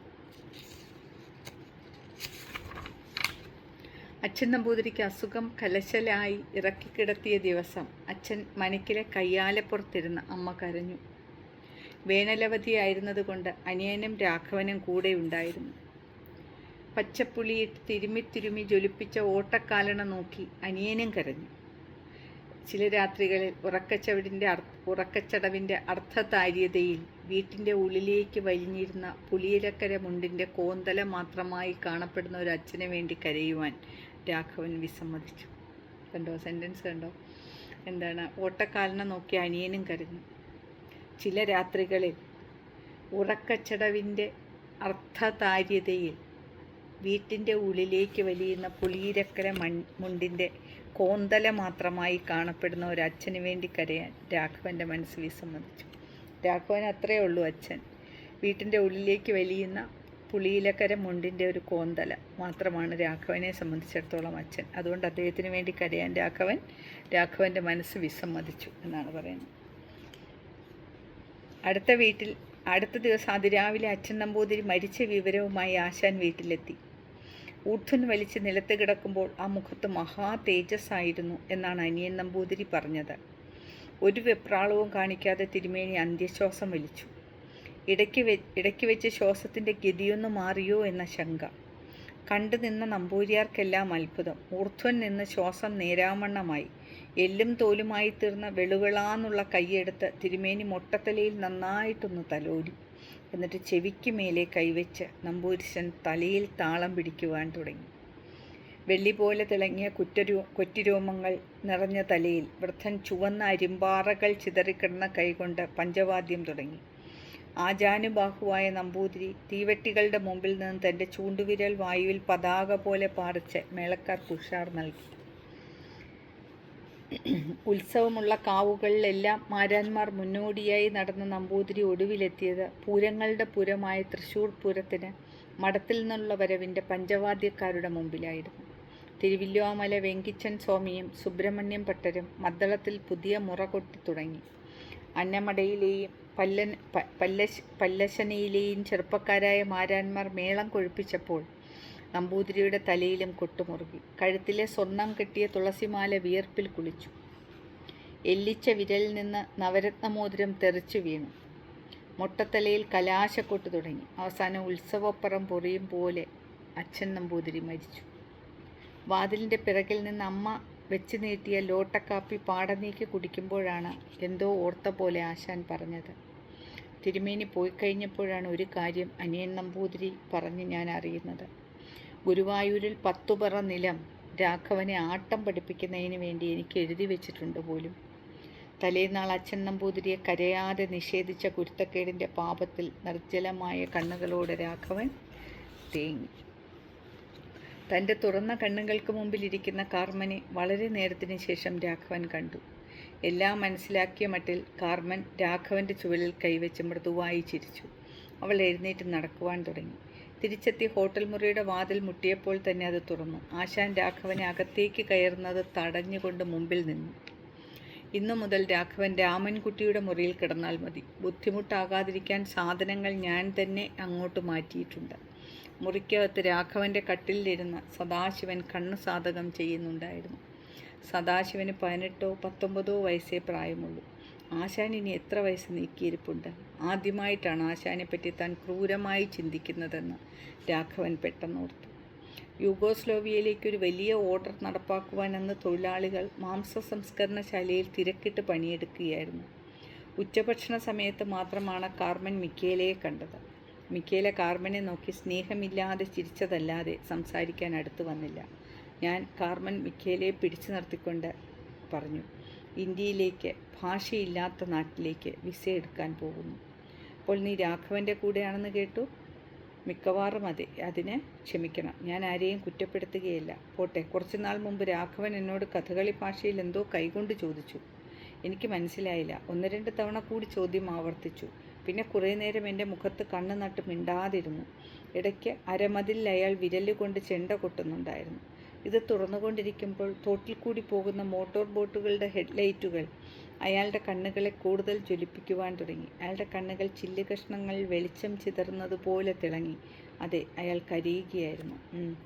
അച്ഛൻ നമ്പൂതിരിക്ക് അസുഖം കലശലായി ഇറക്കിക്കിടത്തിയ ദിവസം അച്ഛൻ മനക്കിലെ കയ്യാലപ്പുറത്തിരുന്ന് അമ്മ കരഞ്ഞു. വേനലവധിയായിരുന്നതുകൊണ്ട് അനിയനും രാഘവനും കൂടെ ഉണ്ടായിരുന്നു. പച്ചപ്പുളിയിട്ട് തിരുമ്മി തിരുമ്മി ജ്വലിപ്പിച്ച ഓട്ടക്കാലണ നോക്കി അനിയനും കരഞ്ഞു. ചില രാത്രികളിൽ ഉറക്കച്ചവിടിന്റെ ഉറക്കച്ചടവിന്റെ അർത്ഥതാര്യതയിൽ വീട്ടിന്റെ ഉള്ളിലേക്ക് വലിഞ്ഞിരുന്ന പുളിയിലക്കര മുണ്ടിന്റെ കോന്തല മാത്രമായി കാണപ്പെടുന്ന ഒരു അച്ഛന് വേണ്ടി കരയുവാൻ രാഘവൻ വിസമ്മതിച്ചു. കണ്ടോ? സെന്റൻസ് കണ്ടോ? എന്താണ്? ഓട്ടക്കാലിനെ നോക്കി അനിയനും കരഞ്ഞു. ചില രാത്രികളിൽ ഉറക്കച്ചടവിന്റെ അർത്ഥതാര്യതയിൽ വീട്ടിന്റെ ഉള്ളിലേക്ക് വലിയുന്ന പുളിയിരക്കര മൺ മുണ്ടിന്റെ കോന്തല മാത്രമായി കാണപ്പെടുന്ന ഒരു അച്ഛന് വേണ്ടി കരയാൻ രാഘവന്റെ മനസ്സ് വിസമ്മതിച്ചു. രാഘവൻ അത്രയേ ഉള്ളൂ അച്ഛൻ. വീട്ടിന്റെ ഉള്ളിലേക്ക് വലിയുന്ന പുളിയിലക്കര മുണ്ടിന്റെ ഒരു കോന്തല മാത്രമാണ് രാഘവനെ സംബന്ധിച്ചിടത്തോളം അച്ഛൻ. അതുകൊണ്ട് അദ്ദേഹത്തിന് വേണ്ടി കരയാൻ രാഘവൻ രാഘവന്റെ മനസ്സ് വിസമ്മതിച്ചു എന്നാണ് പറയുന്നത്. അടുത്ത വീട്ടിൽ അടുത്ത ദിവസം അതിരാവിലെ അച്ഛൻ നമ്പൂതിരി മരിച്ച വിവരവുമായി ആശാൻ വീട്ടിലെത്തി. ഊർധ്വൻ വലിച്ച് നിലത്ത് കിടക്കുമ്പോൾ ആ മുഖത്ത് മഹാ തേജസ്സായിരുന്നു എന്നാണ് അനിയൻ നമ്പൂതിരി പറഞ്ഞത്. ഒരു വെപ്രാളവും കാണിക്കാതെ തിരുമേനി അന്ത്യശ്വാസം വലിച്ചു ഇടയ്ക്ക് വെ ഇടയ്ക്ക് വെച്ച് ശ്വാസത്തിന്റെ ഗതിയൊന്ന് മാറിയോ എന്ന ശങ്ക. കണ്ടു നിന്ന നമ്പൂരിയാർക്കെല്ലാം അത്ഭുതം. ഊർധ്വൻ നിന്ന് ശ്വാസം നേരാമണ്ണമായി. എല്ലും തോലുമായി തീർന്ന വെളുവിളാന്നുള്ള കൈയെടുത്ത് തിരുമേനി മൊട്ടത്തലയിൽ നന്നായിട്ടൊന്ന് തലോടി. എന്നിട്ട് ചെവിക്ക് മേലെ കൈവച്ച് നമ്പൂരിശൻ തലയിൽ താളം പിടിക്കുവാൻ തുടങ്ങി. വെള്ളി പോലെ തിളങ്ങിയ കുറ്റരൂ കൊറ്റിരോമങ്ങൾ നിറഞ്ഞ തലയിൽ വൃദ്ധൻ ചുവന്ന അരിമ്പാറകൾ ചിതറിക്കിടന്ന കൈകൊണ്ട് പഞ്ചവാദ്യം തുടങ്ങി. ആജാനുബാഹുവായ നമ്പൂതിരി തീവെട്ടികളുടെ മുമ്പിൽ നിന്ന് തന്റെ ചൂണ്ടുവിരൽ വായുവിൽ പതാക പോലെ പാറിച്ച് മേളക്കാർ ഉഷാർ നൽകി. ഉത്സവമുള്ള കാവുകളിലെല്ലാം മാരാന്മാർ മുന്നോടിയായി നടന്ന നമ്പൂതിരി ഒടുവിലെത്തിയത് പൂരങ്ങളുടെ പുരമായ തൃശ്ശൂർ പൂരത്തിന് മഠത്തിൽ നിന്നുള്ള വരവിന്റെ പഞ്ചവാദ്യക്കാരുടെ മുമ്പിലായിരുന്നു. തിരുവില്ലോമല വെങ്കിച്ചൻ സ്വാമിയും സുബ്രഹ്മണ്യം ഭട്ടരും മദ്ദളത്തിൽ പുതിയ മുറ കൊട്ടി തുടങ്ങി. അന്നമടയിലെയും പല്ലൻ പല്ലശ് പല്ലശനയിലെയും ചെറുപ്പക്കാരായ മാരാന്മാർ മേളം കൊഴുപ്പിച്ചപ്പോൾ നമ്പൂതിരിയുടെ തലയിലും കൊട്ടുമുറുകി. കഴുത്തിലെ സ്വർണം കെട്ടിയ തുളസിമാല വിയർപ്പിൽ കുളിച്ചു. എല്ലിച്ച വിരലിൽ നിന്ന് നവരത്നമോതിരം തെറിച്ചു വീണു. മുട്ടത്തലയിൽ കലാശക്കൊട്ട് തുടങ്ങി. അവസാനം ഉത്സവപ്പുറം പൊറിയും പോലെ അച്ഛൻ നമ്പൂതിരി മരിച്ചു. വാതിലിന്റെ പിറകിൽ നിന്ന് അമ്മ വെച്ച് നീട്ടിയ ലോട്ടക്കാപ്പി പാടനീക്കി കുടിക്കുമ്പോഴാണ് എന്തോ ഓർത്ത പോലെ ആശാൻ പറഞ്ഞത്. തിരുമേനി പോയി കഴിഞ്ഞപ്പോഴാണ് ഒരു കാര്യം അനിയൻ നമ്പൂതിരി പറഞ്ഞ് ഞാൻ അറിയുന്നത്. ഗുരുവായൂരിൽ പത്തുപറ നിലം രാഘവനെ ആട്ടം പഠിപ്പിക്കുന്നതിന് വേണ്ടി എനിക്ക് എഴുതി വെച്ചിട്ടുണ്ട് പോലും. തലേനാൾ അച്ഛൻ നമ്പൂതിരിയെ കരയാതെ നിഷേധിച്ച കുരുത്തക്കേടിന്റെ പാപത്തിൽ നിർജലമായ കണ്ണുകളോടെ രാഘവൻ തേങ്ങി. തന്റെ തുറന്ന കണ്ണുകൾക്ക് മുമ്പിലിരിക്കുന്ന കാർമനെ വളരെ നേരത്തിന് ശേഷം രാഘവൻ കണ്ടു. എല്ലാം മനസ്സിലാക്കിയ മട്ടിൽ കാർമൻ രാഘവന്റെ ചുവലിൽ കൈവച്ച് മൃദുവായി ചിരിച്ചു. അവൾ എഴുന്നേറ്റ് നടക്കുവാൻ തുടങ്ങി. തിരിച്ചെത്തി ഹോട്ടൽ മുറിയുടെ വാതിൽ മുട്ടിയപ്പോൾ തന്നെ അത് തുറന്നു. ആശാൻ രാഘവനെ അകത്തേക്ക് കയറുന്നത് തടഞ്ഞുകൊണ്ട് മുമ്പിൽ നിന്നു. ഇന്നു മുതൽ രാഘവൻ രാമൻകുട്ടിയുടെ മുറിയിൽ കിടന്നാൽ മതി. ബുദ്ധിമുട്ടാകാതിരിക്കാൻ സാധനങ്ങൾ ഞാൻ തന്നെ അങ്ങോട്ട് മാറ്റിയിട്ടുണ്ട്. മുറിക്കകത്ത് രാഘവന്റെ കട്ടിലിരുന്ന് സദാശിവൻ കണ്ണു സാധകം ചെയ്യുന്നുണ്ടായിരുന്നു. സദാശിവന് പതിനെട്ടോ പത്തൊമ്പതോ വയസ്സേ പ്രായമുള്ളൂ. ആശാൻ ഇനി എത്ര വയസ്സ് നീക്കിയിരിപ്പുണ്ട്? ആദ്യമായിട്ടാണ് ആശാനെപ്പറ്റി താൻ ക്രൂരമായി ചിന്തിക്കുന്നതെന്ന് രാഘവൻ പെട്ടെന്നോർത്തു. യൂഗോസ്ലോവിയയിലേക്ക് ഒരു വലിയ ഓർഡർ നടപ്പാക്കുവാൻ അന്ന് തൊഴിലാളികൾ മാംസ സംസ്കരണശാലയിൽ തിരക്കിട്ട് പണിയെടുക്കുകയായിരുന്നു. ഉച്ചഭക്ഷണ സമയത്ത് മാത്രമാണ് കാർമൻ മിക്കേലയെ കണ്ടത്. മിക്കേല കാർമനെ നോക്കി സ്നേഹമില്ലാതെ ചിരിച്ചതല്ലാതെ സംസാരിക്കാൻ അടുത്തു വന്നില്ല. ഞാൻ കാർമൻ മിക്കേലയെ പിടിച്ചു നിർത്തിക്കൊണ്ട് പറഞ്ഞു ഇന്ത്യയിലേക്ക് ഭാഷയില്ലാത്ത നാട്ടിലേക്ക് വിസ എടുക്കാൻ പോകുന്നു. അപ്പോൾ നീ രാഘവന്റെ കൂടെയാണെന്ന് കേട്ടു? മിക്കവാറും അതെ അതിനെ ക്ഷമിക്കണം. ഞാൻ ആരെയും കുറ്റപ്പെടുത്തുകയില്ല. പോട്ടെ കുറച്ച് നാൾ മുമ്പ് രാഘവൻ എന്നോട് കഥകളി ഭാഷയിൽ എന്തോ കൈകൊണ്ട് ചോദിച്ചു. എനിക്ക് മനസ്സിലായില്ല. ഒന്ന് രണ്ട് തവണ കൂടി ചോദ്യം ആവർത്തിച്ചു. പിന്നെ കുറേ നേരം എന്റെ മുഖത്ത് കണ്ണ് നട്ട് മിണ്ടാതിരുന്നു. ഇടയ്ക്ക് അരമതിലിൽ അയാൾ വിരലുകൊണ്ട് ചെണ്ട കൊട്ടുന്നുണ്ടായിരുന്നു. ഇത് തുറന്നുകൊണ്ടിരിക്കുമ്പോൾ തോട്ടിൽ കൂടി പോകുന്ന മോട്ടോർ ബോട്ടുകളുടെ ഹെഡ്ലൈറ്റുകൾ അയാളുടെ കണ്ണുകളെ കൂടുതൽ ജ്വലിപ്പിക്കുവാൻ തുടങ്ങി. അയാളുടെ കണ്ണുകൾ ചില്ല് കഷ്ണങ്ങൾ വെളിച്ചം ചിതറുന്നതുപോലെ തിളങ്ങി. അതെ അയാൾ കരയുകയായിരുന്നു.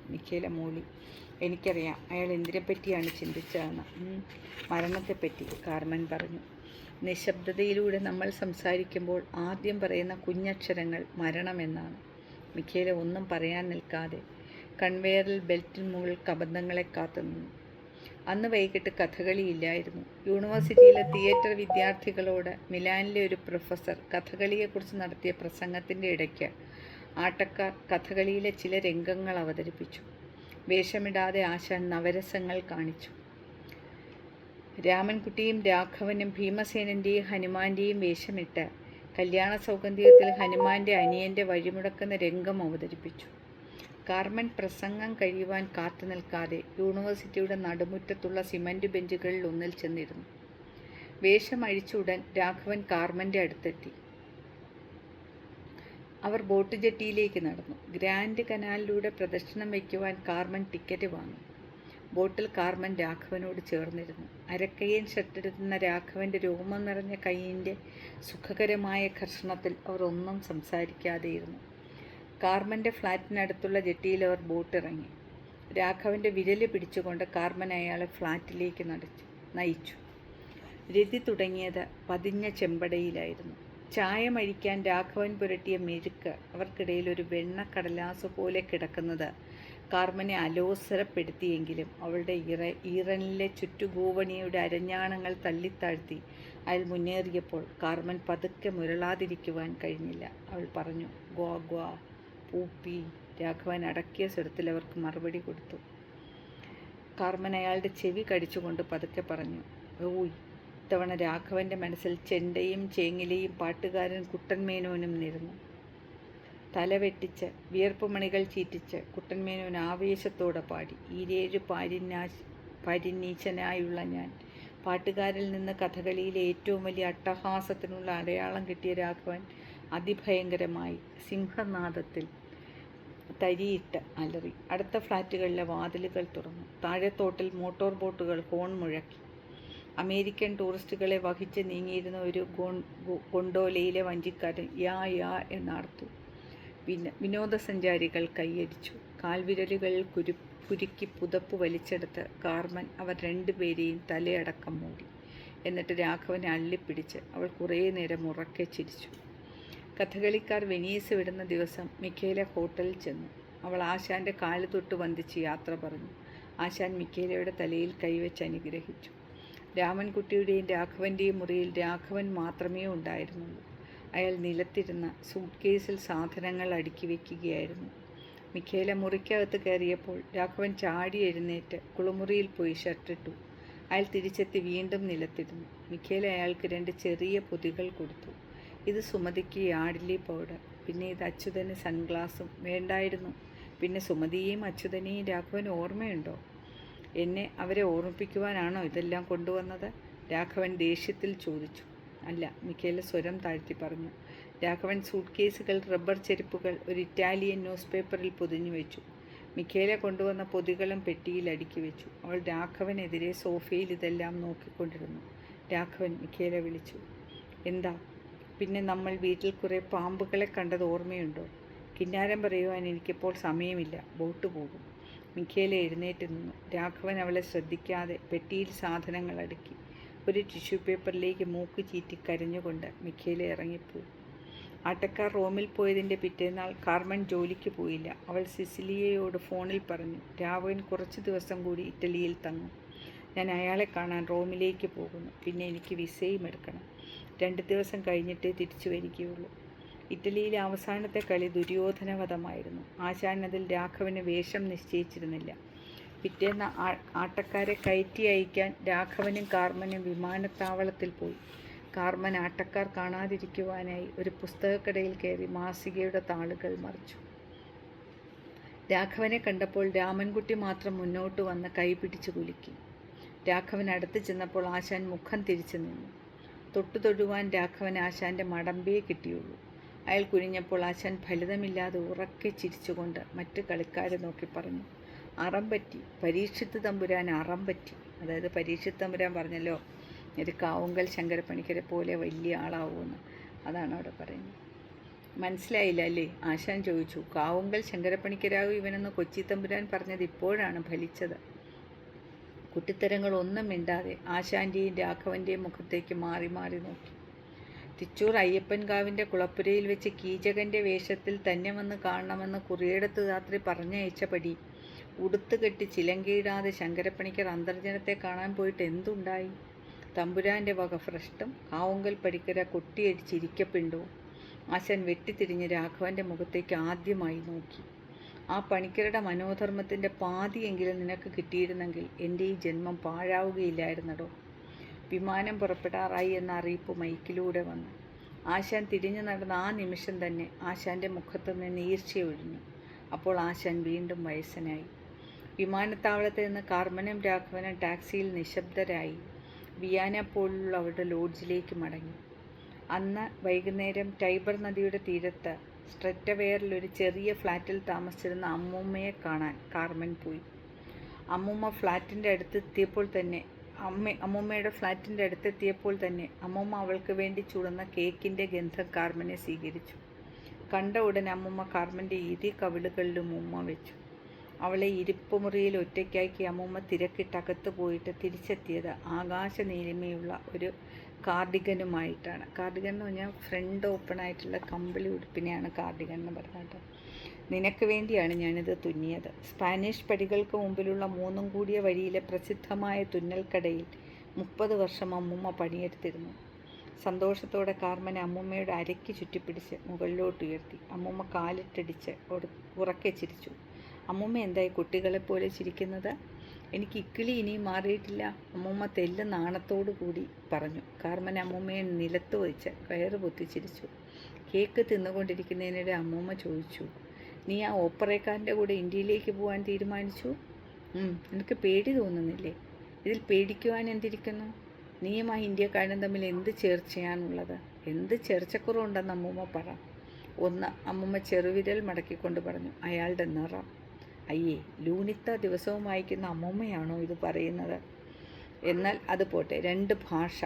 മിഖേല മൂളി എനിക്കറിയാം അയാൾ എന്തിനെപ്പറ്റിയാണ് ചിന്തിച്ചതെന്ന്. മരണത്തെപ്പറ്റി കാർമൻ പറഞ്ഞു. നിശബ്ദതയിലൂടെ നമ്മൾ സംസാരിക്കുമ്പോൾ ആദ്യം പറയുന്ന കുഞ്ഞക്ഷരങ്ങൾ മരണമെന്നാണ്. മിഖേല ഒന്നും പറയാൻ നിൽക്കാതെ കൺവെയറിൽ ബെൽറ്റിന് മുകളിൽ കബന്ധങ്ങളെ കാത്തുനിന്നു. അന്ന് വൈകിട്ട് കഥകളി ഇല്ലായിരുന്നു യൂണിവേഴ്സിറ്റിയിലെ തിയേറ്റർ വിദ്യാർത്ഥികളോട് മിലാനിലെ ഒരു പ്രൊഫസർ കഥകളിയെക്കുറിച്ച് നടത്തിയ പ്രസംഗത്തിന്റെ ഇടയ്ക്ക് ആട്ടക്കാർ കഥകളിയിലെ ചില രംഗങ്ങൾ അവതരിപ്പിച്ചു. വേഷമിടാതെ ആശാൻ നവരസങ്ങൾ കാണിച്ചു. രാമൻകുട്ടിയും രാഘവനും ഭീമസേനന്റെയും ഹനുമാന്റെയും വേഷമിട്ട് കല്യാണ സൗഗന്ധികത്തിൽ ഹനുമാന്റെ അനിയന്റെ വഴിമുടക്കുന്ന രംഗം അവതരിപ്പിച്ചു. കാർമൻ പ്രസംഗം കഴിയുവാൻ കാത്തു നിൽക്കാതെ യൂണിവേഴ്സിറ്റിയുടെ നടുമുറ്റത്തുള്ള സിമന്റ് ബെഞ്ചുകളിൽ ഒന്നിൽ ചെന്നിരുന്നു. വേഷം അഴിച്ചുടൻ രാഘവൻ കാർമന്റെ അടുത്തെത്തി. അവർ ബോട്ട് ജെട്ടിയിലേക്ക് നടന്നു. ഗ്രാൻഡ് കനാലിലൂടെ പ്രദർശനം വയ്ക്കുവാൻ കാർമൻ ടിക്കറ്റ് വാങ്ങി. ബോട്ടിൽ കാർമൻ രാഘവനോട് ചേർന്നിരുന്നു. അരക്കയ്യൻ ഷട്ടിരുന്ന രാഘവന്റെ രോമം നിറഞ്ഞ കൈയിന്റെ സുഖകരമായ ഘർഷണത്തിൽ അവർ ഒന്നും സംസാരിക്കാതെയിരുന്നു. കാർമന്റെ ഫ്ലാറ്റിനടുത്തുള്ള ജെട്ടിയിൽ അവർ ബോട്ട് ഇറങ്ങി രാഘവന്റെ വിരൽ പിടിച്ചുകൊണ്ട് കാർമൻ അയാളെ ഫ്ലാറ്റിലേക്ക് നടച്ചു നയിച്ചു. രതി തുടങ്ങിയത് പതിഞ്ഞ ചെമ്പടയിലായിരുന്നു. ചായമഴിക്കാൻ രാഘവൻ പുരട്ടിയ മെഴുക്ക് അവർക്കിടയിൽ ഒരു വെണ്ണക്കടലാസ് പോലെ കിടക്കുന്നത് കാർമനെ അലോസരപ്പെടുത്തിയെങ്കിലും അവളുടെ ഇറ ഈറനിലെ ചുറ്റുഗോവണിയുടെ അരഞ്ഞാണങ്ങൾ തള്ളിത്താഴ്ത്തി അയാൾ മുന്നേറിയപ്പോൾ കാർമൻ പതുക്കെ മുരളാതിരിക്കുവാൻ കഴിഞ്ഞില്ല. അവൾ പറഞ്ഞു ഗ്വാ ഗ്വാ. പൂപ്പി രാഘവൻ അടക്കിയ സ്വരത്തിൽ അവർക്ക് മറുപടി കൊടുത്തു. കാർമൻ അയാളുടെ ചെവി കടിച്ചുകൊണ്ട് പതുക്കെ പറഞ്ഞു ഓയ് ഇത്തവണ രാഘവന്റെ മനസ്സിൽ ചെണ്ടയും ചേങ്ങിലയും പാട്ടുകാരൻ കുട്ടൻമേനോനും നിരുന്നു. തലവെട്ടിച്ച് തല വെട്ടിച്ച് വിയർപ്പുമണികൾ ചീറ്റിച്ച് കുട്ടൻമേനോൻ ആവേശത്തോടെ പാടി ഈരേഴ് പാരിനാ പരിനീച്ചനായുള്ള ഞാൻ. പാട്ടുകാരിൽ നിന്ന് കഥകളിയിലെ ഏറ്റവും വലിയ അട്ടഹാസത്തിനുള്ള അടയാളം കിട്ടിയ രാഘവൻ അതിഭയങ്കരമായി സിംഹനാദത്തിൽ തരിയിട്ട് അലറി. അടുത്ത ഫ്ലാറ്റുകളിലെ വാതിലുകൾ തുറന്നു. താഴെത്തോട്ടിൽ മോട്ടോർ ബോട്ടുകൾ ഹോൺ മുഴക്കി. അമേരിക്കൻ ടൂറിസ്റ്റുകളെ വഹിച്ച് നീങ്ങിയിരുന്ന ഒരു ഗൊണ്ടോലയിലെ വഞ്ചിക്കാരൻ യാ യാ എന്നാർത്തു. പിന്നെ വിനോദസഞ്ചാരികൾ കൈയടിച്ചു. കാൽവിരലുകളിൽ കുരു കുരുക്കി പുതപ്പ് വലിച്ചെടുത്ത് കാർമൻ അവർ രണ്ടുപേരെയും തലയടക്കം മൂടി. എന്നിട്ട് രാഘവനെ അള്ളിപ്പിടിച്ച് അവൾ കുറേ നേരം ഉറക്കെ ചിരിച്ചു. കഥകളിക്കാർ വെനീസ് വിടുന്ന ദിവസം മിക്കേല ഹോട്ടലിൽ ചെന്നു. അവൾ ആശാന്റെ കാൽ തൊട്ട് വന്ദിച്ച് യാത്ര പറഞ്ഞു. ആശാൻ മിക്കേലയുടെ തലയിൽ കൈവച്ച് അനുഗ്രഹിച്ചു. രാമൻകുട്ടിയുടെയും രാഘവന്റെയും മുറിയിൽ രാഘവൻ മാത്രമേ ഉണ്ടായിരുന്നുള്ളൂ. അയാൾ നിലത്തിരുന്ന സൂട്ട് കേസിൽ സാധനങ്ങൾ അടുക്കി വയ്ക്കുകയായിരുന്നു മിക്കേല മുറിക്കകത്ത് കയറിയപ്പോൾ രാഘവൻ ചാടി എഴുന്നേറ്റ് കുളിമുറിയിൽ പോയി ഷർട്ടിട്ടു അയാൾ തിരിച്ചെത്തി വീണ്ടും നിലത്തിരുന്നു. മിക്കേല അയാൾക്ക് രണ്ട് ചെറിയ പൊതികൾ കൊടുത്തു. ഇത് സുമതിക്ക് യാർഡിലി പൗഡർ പിന്നെ ഇത് അച്യുതന് സൺഗ്ലാസും വേണ്ടായിരുന്നു. പിന്നെ സുമതിയെയും അച്യുതനെയും രാഘവന് ഓർമ്മയുണ്ടോ? എന്നെ അവരെ ഓർമ്മിപ്പിക്കുവാനാണോ ഇതെല്ലാം കൊണ്ടുവന്നത്? രാഘവൻ ദേഷ്യത്തിൽ ചോദിച്ചു. അല്ല മിക്കേല സ്വരം താഴ്ത്തി പറഞ്ഞു. രാഘവൻ സൂട്ട് കേസുകൾ റബ്ബർ ചെരുപ്പുകൾ ഒരു ഇറ്റാലിയൻ ന്യൂസ് പേപ്പറിൽ പൊതിഞ്ഞു വെച്ചു. മിഖേല കൊണ്ടുവന്ന പൊതികളും പെട്ടിയിൽ അടുക്കി വെച്ചു. അവൾ രാഘവനെതിരെ സോഫയിൽ ഇതെല്ലാം നോക്കിക്കൊണ്ടിരുന്നു. രാഘവൻ മിഖേല വിളിച്ചു. എന്താ? പിന്നെ നമ്മൾ വീട്ടിൽ കുറേ പാമ്പുകളെ കണ്ടത് ഓർമ്മയുണ്ടോ? കിന്നാരം പറയുവാൻ എനിക്കിപ്പോൾ സമയമില്ല. ബോട്ട് പോകും. മിഖേല എഴുന്നേറ്റ് നിന്നു. രാഘവൻ അവളെ ശ്രദ്ധിക്കാതെ പെട്ടിയിൽ സാധനങ്ങൾ അടുക്കി. ഒരു ടിഷ്യൂ പേപ്പറിലേക്ക് മൂക്ക് ചീറ്റി കരഞ്ഞുകൊണ്ട് മിഖേല ഇറങ്ങിപ്പോയി ആട്ടക്കാർ റോമിൽ പോയതിന്റെ പിറ്റേന്നാൾ കാർമൻ ജോലിക്ക് പോയില്ല. അവൾ സിസിലിയയോട് ഫോണിൽ പറഞ്ഞു രാഘവൻ കുറച്ച് ദിവസം കൂടി ഇറ്റലിയിൽ തങ്ങും. ഞാൻ അയാളെ കാണാൻ റോമിലേക്ക് പോകുന്നു. പിന്നെ എനിക്ക് വിസയും എടുക്കണം. രണ്ട് ദിവസം കഴിഞ്ഞിട്ടേ തിരിച്ചു വരികയുള്ളൂ. ഇറ്റലിയിലെ അവസാനത്തെ കളി ദുര്യോധനവധമായിരുന്നു. ആശാൻ അതിൽ രാഘവന് വേഷം നിശ്ചയിച്ചിരുന്നില്ല. പിറ്റേന്ന് ആട്ടക്കാരെ കയറ്റി അയക്കാൻ രാഘവനും കാർമനും വിമാനത്താവളത്തിൽ പോയി. കാർമൻ ആട്ടക്കാർ കാണാതിരിക്കുവാനായി ഒരു പുസ്തകക്കടയിൽ കയറി മാസികയുടെ താളുകൾ മറിച്ചു. രാഘവനെ കണ്ടപ്പോൾ രാമൻകുട്ടി മാത്രം മുന്നോട്ട് വന്ന് കൈ പിടിച്ച് കുലുക്കി. രാഘവൻ അടുത്ത് ചെന്നപ്പോൾ ആശാൻ മുഖം തിരിച്ചു നിന്നു. തൊട്ടു തൊഴുവാൻ രാഘവൻ ആശാന്റെ മടമ്പേ കിട്ടിയുള്ളൂ. അയാൾ കുനിഞ്ഞപ്പോൾ ആശാൻ ഫലിതമില്ലാതെ ഉറക്കെ ചിരിച്ചുകൊണ്ട് മറ്റ് കളിക്കാരെ നോക്കി പറഞ്ഞു. അറം പറ്റി. പരീക്ഷിത്ത് തമ്പുരാൻ അറം പറ്റി. അതായത് പരീക്ഷിത്ത് തമ്പുരാൻ പറഞ്ഞല്ലോ ഒരു കാവുങ്കൽ ശങ്കരപ്പണിക്കരെ പോലെ വലിയ ആളാവുമെന്ന് അതാണ് അവിടെ പറയുന്നത്. മനസ്സിലായില്ല അല്ലേ? ആശാൻ ചോദിച്ചു കാവുങ്കൽ ശങ്കരപ്പണിക്കരാകും ഇവനെന്ന് കൊച്ചി തമ്പുരാൻ പറഞ്ഞത് ഇപ്പോഴാണ് ഫലിച്ചത്. കുട്ടിത്തരങ്ങൾ ഒന്നും മിണ്ടാതെ ആശാന്റെയും രാഘവന്റെയും മുഖത്തേക്ക് മാറി മാറി നോക്കി. തിച്ചൂർ അയ്യപ്പൻകാവിന്റെ കുളപ്പുരയിൽ വെച്ച് കീചകന്റെ വേഷത്തിൽ തന്നെ വന്ന് കാണണമെന്ന് കുറിയെടുത്ത് രാത്രി പറഞ്ഞയച്ചപടി ഉടുത്തുകെട്ടി ചിലങ്കയിടാതെ ശങ്കരപ്പണിക്കർ അന്തർജനത്തെ കാണാൻ പോയിട്ട് എന്തുണ്ടായി? തമ്പുരാന്റെ വക ഭ്രഷ്ടം കാവുങ്കൽ പടിക്കര കൊട്ടിയടിച്ചിരിക്കപ്പിണ്ടോ? ആശാൻ വെട്ടിത്തിരിഞ്ഞ് രാഘവന്റെ മുഖത്തേക്ക് ആദ്യമായി നോക്കി. ആ പണിക്കരുടെ മനോധർമ്മത്തിന്റെ പാതിയെങ്കിലും നിനക്ക് കിട്ടിയിരുന്നെങ്കിൽ എന്റെ ഈ ജന്മം പാഴാവുകയില്ലായിരുന്നടോ. വിമാനം പുറപ്പെടാറായി എന്ന അറിയിപ്പ് മൈക്കിലൂടെ വന്നു. ആശാൻ തിരിഞ്ഞു നടന്ന ആ നിമിഷം തന്നെ ആശാന്റെ മുഖത്ത് നിന്ന് ഈർച്ചയൊഴിഞ്ഞു അപ്പോൾ ആശാൻ വീണ്ടും വയസ്സനായി. വിമാനത്താവളത്തിൽ നിന്ന് കാർമനും രാഘവനും ടാക്സിയിൽ നിശബ്ദരായി വിയാന പോലുള്ള അവരുടെ ലോഡ്ജിലേക്ക് മടങ്ങി. അന്ന് വൈകുന്നേരം ടൈബർ നദിയുടെ തീരത്ത് സ്ട്രെറ്റവെയറിൽ ഒരു ചെറിയ ഫ്ലാറ്റിൽ താമസിച്ചിരുന്ന അമ്മൂമ്മയെ കാണാൻ കാർമൻ പോയി. അമ്മൂമ്മ ഫ്ലാറ്റിന്റെ അടുത്തെത്തിയപ്പോൾ തന്നെ അമ്മ അമ്മൂമ്മയുടെ ഫ്ലാറ്റിന്റെ അടുത്തെത്തിയപ്പോൾ തന്നെ അമ്മൂമ്മ അവൾക്ക് വേണ്ടി ചൂടുന്ന കേക്കിന്റെ ഗന്ധം കാർമനെ സ്വീകരിച്ചു. കണ്ട ഉടൻ അമ്മൂമ്മ കാർമന്റെ ഇരു കവിളുകളിലും ഉമ്മ വെച്ചു. അവളെ ഇരിപ്പുമുറിയിൽ ഒറ്റയ്ക്കാക്കി അമ്മൂമ്മ തിരക്കിട്ടകത്ത് പോയിട്ട് തിരിച്ചെത്തിയത് ആകാശ നീലിമയുള്ള ഒരു കാർഡിഗനുമായിട്ടാണ്. കാർഡിഗൻ എന്ന് പറഞ്ഞാൽ ഫ്രണ്ട് ഓപ്പൺ ആയിട്ടുള്ള കമ്പിളി ഉടുപ്പിനെയാണ് കാർഡിഗൻ എന്ന് പറഞ്ഞത് നിനക്ക് വേണ്ടിയാണ് ഞാനിത് തുന്നിയത്. സ്പാനിഷ് പടികൾക്ക് മുമ്പിലുള്ള മൂന്നും കൂടിയ വഴിയിലെ പ്രസിദ്ധമായ തുന്നൽക്കടയിൽ മുപ്പത് വർഷം അമ്മൂമ്മ പണിയെടുത്തിരുന്നു. സന്തോഷത്തോടെ കാർമൻ അമ്മൂമ്മയുടെ അരയ്ക്ക് ചുറ്റിപ്പിടിച്ച് മുകളിലോട്ട് ഉയർത്തി. അമ്മൂമ്മ കാലിട്ടടിച്ച് ഉറക്കെ ചിരിച്ചു. അമ്മൂമ്മ എന്തായി കുട്ടികളെപ്പോലെ ചിരിക്കുന്നത്? എനിക്ക് ഇക്കിളി ഇനിയും മാറിയിട്ടില്ല. അമ്മൂമ്മ തെല്ല് നാണത്തോടു കൂടി പറഞ്ഞു. കാർമൻ അമ്മൂമ്മയെ നിലത്ത് വെച്ച് കയറ് പൊത്തിച്ചിരിച്ചു. കേക്ക് തിന്നുകൊണ്ടിരിക്കുന്നതിനിടെ അമ്മൂമ്മ ചോദിച്ചു നീ ആ ഓപ്പറേക്കാരന്റെ കൂടെ ഇന്ത്യയിലേക്ക് പോകാൻ തീരുമാനിച്ചു? എനിക്ക് പേടി തോന്നുന്നില്ലേ? ഇതിൽ പേടിക്കുവാൻ എന്തിരിക്കുന്നു? നീയും ആ ഇന്ത്യക്കാരനും തമ്മിൽ എന്ത് ചേർച്ചയാണുള്ളത്? എന്ത് ചേർച്ചക്കുറവുണ്ടെന്ന് അമ്മൂമ്മ പറ. ഒന്ന് അമ്മൂമ്മ ചെറുവിരൽ മടക്കിക്കൊണ്ട് പറഞ്ഞു അയാളുടെ നിറം. അയ്യേ ലൂണിത്ത ദിവസവും വായിക്കുന്ന അമ്മൂമ്മയാണോ ഇത് പറയുന്നത്? എന്നാൽ അത് പോട്ടെ രണ്ട് ഭാഷ.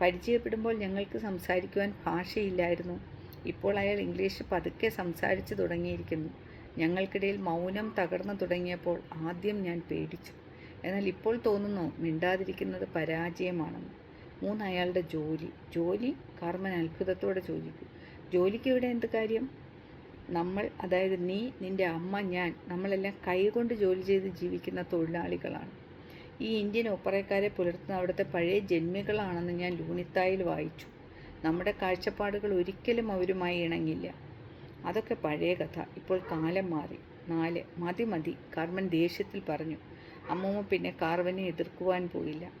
പരിചയപ്പെടുമ്പോൾ ഞങ്ങൾക്ക് സംസാരിക്കുവാൻ ഭാഷയില്ലായിരുന്നു. ഇപ്പോൾ അയാൾ ഇംഗ്ലീഷ് പതുക്കെ സംസാരിച്ചു തുടങ്ങിയിരിക്കുന്നു. ഞങ്ങൾക്കിടയിൽ മൗനം തകർന്നു തുടങ്ങിയപ്പോൾ ആദ്യം ഞാൻ പേടിച്ചു. എന്നാൽ ഇപ്പോൾ തോന്നുന്നു മിണ്ടാതിരിക്കുന്നത് പരാജയമാണെന്ന്. മൂന്ന് അയാളുടെ ജോലി. ജോലി കാർമൻ അത്ഭുതത്തോടെ ചോദിക്കും. ജോലിക്ക് ഇവിടെ എന്ത് കാര്യം? നമ്മൾ അതായത് നീ നിന്റെ അമ്മ ഞാൻ നമ്മളെല്ലാം കൈകൊണ്ട് ജോലി ചെയ്ത് ജീവിക്കുന്ന തൊഴിലാളികളാണ്. ഈ ഇന്ത്യൻ ഒപ്പറക്കാരെ പുലർത്തുന്ന അവിടുത്തെ പഴയ ജന്മികളാണെന്ന് ഞാൻ ലൂണിത്തായിൽ വായിച്ചു. നമ്മുടെ കാഴ്ചപ്പാടുകൾ ഒരിക്കലും അവരുമായി ഇണങ്ങില്ല. അതൊക്കെ പഴയ കഥ. ഇപ്പോൾ കാലം മാറി. നാല് മതി മതി കാർമൻ ദേഷ്യത്തിൽ പറഞ്ഞു. അമ്മൂമ്മ പിന്നെ കാർവനെ എതിർക്കുവാൻ പോയില്ല.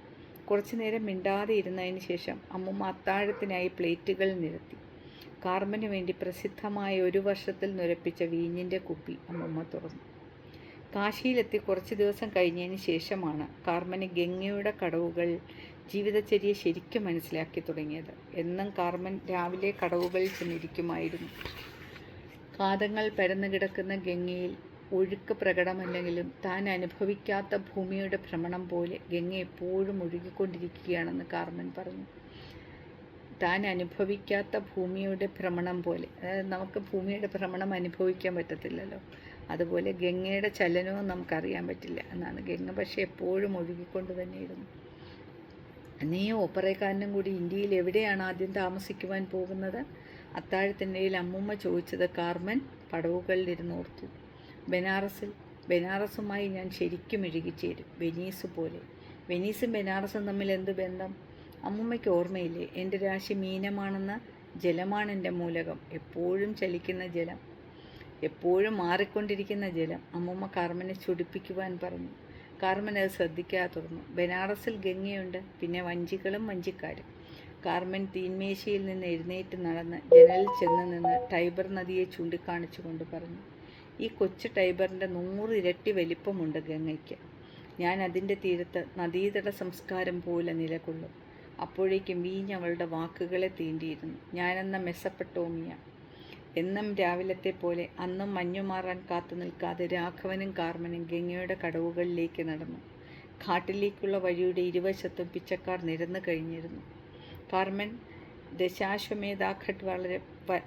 കുറച്ചു നേരം മിണ്ടാതെ ഇരുന്നതിന് ശേഷം അമ്മൂമ്മ അത്താഴത്തിനായി പ്ലേറ്റുകൾ നിരത്തി. കാർമന് വേണ്ടി പ്രസിദ്ധമായ ഒരു വർഷത്തിൽ നുരപ്പിച്ച വീഞ്ഞിന്റെ കുപ്പി അമ്മമ്മ തുറന്നു. കാശിയിലെത്തി കുറച്ച് ദിവസം കഴിഞ്ഞതിന് ശേഷമാണ് കാർമന് ഗംഗയുടെ കടവുകൾ ജീവിതചര്യ ശരിക്കും മനസ്സിലാക്കി തുടങ്ങിയത്. എന്നും കാർമൻ രാവിലെ കടവുകളിൽ ചെന്നിരിക്കുമായിരുന്നു. കാതങ്ങൾ പരന്നു കിടക്കുന്ന ഗംഗയിൽ ഒഴുക്ക് പ്രകടമല്ലെങ്കിലും താൻ അനുഭവിക്കാത്ത ഭൂമിയുടെ ഭ്രമണം പോലെ ഗംഗ എപ്പോഴും ഒഴുകിക്കൊണ്ടിരിക്കുകയാണെന്ന് കാർമൻ പറഞ്ഞു. താൻ അനുഭവിക്കാത്ത ഭൂമിയുടെ ഭ്രമണം പോലെ. അതായത് നമുക്ക് ഭൂമിയുടെ ഭ്രമണം അനുഭവിക്കാൻ പറ്റത്തില്ലല്ലോ. അതുപോലെ ഗംഗയുടെ ചലനവും നമുക്കറിയാൻ പറ്റില്ല എന്നാണ്. ഗംഗ പക്ഷേ എപ്പോഴും ഒഴുകിക്കൊണ്ട് തന്നെയിരുന്നു. നീ ഓപ്പറേക്കാരനും കൂടി ഇന്ത്യയിൽ എവിടെയാണ് ആദ്യം താമസിക്കുവാൻ പോകുന്നത്? അത്താഴത്തിനിടയിൽ അമ്മൂമ്മ ചോദിച്ചത് കാർമൻ പടവുകളിലിരുന്നോർത്തു ബനാറസിൽ ബനാറസുമായി ഞാൻ ശരിക്കും ഇഴുകിച്ചേരും. വെനീസ് പോലെ. വെനീസും ബനാറസും തമ്മിൽ എന്ത് ബന്ധം? അമ്മൂമ്മയ്ക്ക് ഓർമ്മയില്ലേ? എന്റെ രാശി മീനമാണെന്ന ജലമാണ് എന്റെ മൂലകം. എപ്പോഴും ചലിക്കുന്ന ജലം. എപ്പോഴും മാറിക്കൊണ്ടിരിക്കുന്ന ജലം. അമ്മുമ്മ കാർമനെ ചുടിപ്പിക്കുവാൻ പറഞ്ഞു. കാർമൻ അത് ശ്രദ്ധിക്കാതെ തുറന്നു. ബനാറസിൽ ഗംഗയുണ്ട്. പിന്നെ വഞ്ചികളും വഞ്ചിക്കാരും. കാർമൻ തീന്മേശയിൽ നിന്ന് എഴുന്നേറ്റ് നടന്ന് ജനലിൽ ചെന്ന് നിന്ന് ടൈബർ നദിയെ ചൂണ്ടിക്കാണിച്ചുകൊണ്ട് പറഞ്ഞു. ഈ കൊച്ചു ടൈബറിന്റെ നൂറ് ഇരട്ടി വലിപ്പമുണ്ട് ഗംഗയ്ക്ക്. ഞാൻ അതിന്റെ തീരത്ത് നദീതട സംസ്കാരം പോലെ നിലകൊള്ളും. അപ്പോഴേക്കും വീഞ്ഞ് അവളുടെ വാക്കുകളെ തീണ്ടിയിരുന്നു. ഞാനെന്ന മെസ്സപ്പെട്ടോമിയ. എന്നും രാവിലത്തെ പോലെ അന്നും മഞ്ഞുമാറാൻ കാത്തു നിൽക്കാതെ രാഘവനും കാർമനും ഗംഗയുടെ കടവുകളിലേക്ക് നടന്നു. കാട്ടിലേക്കുള്ള വഴിയുടെ ഇരുവശത്തും പിച്ചക്കാർ നിരന്നു കഴിഞ്ഞിരുന്നു. കാർമൻ ദശാശ്വമേധാഘട്ട്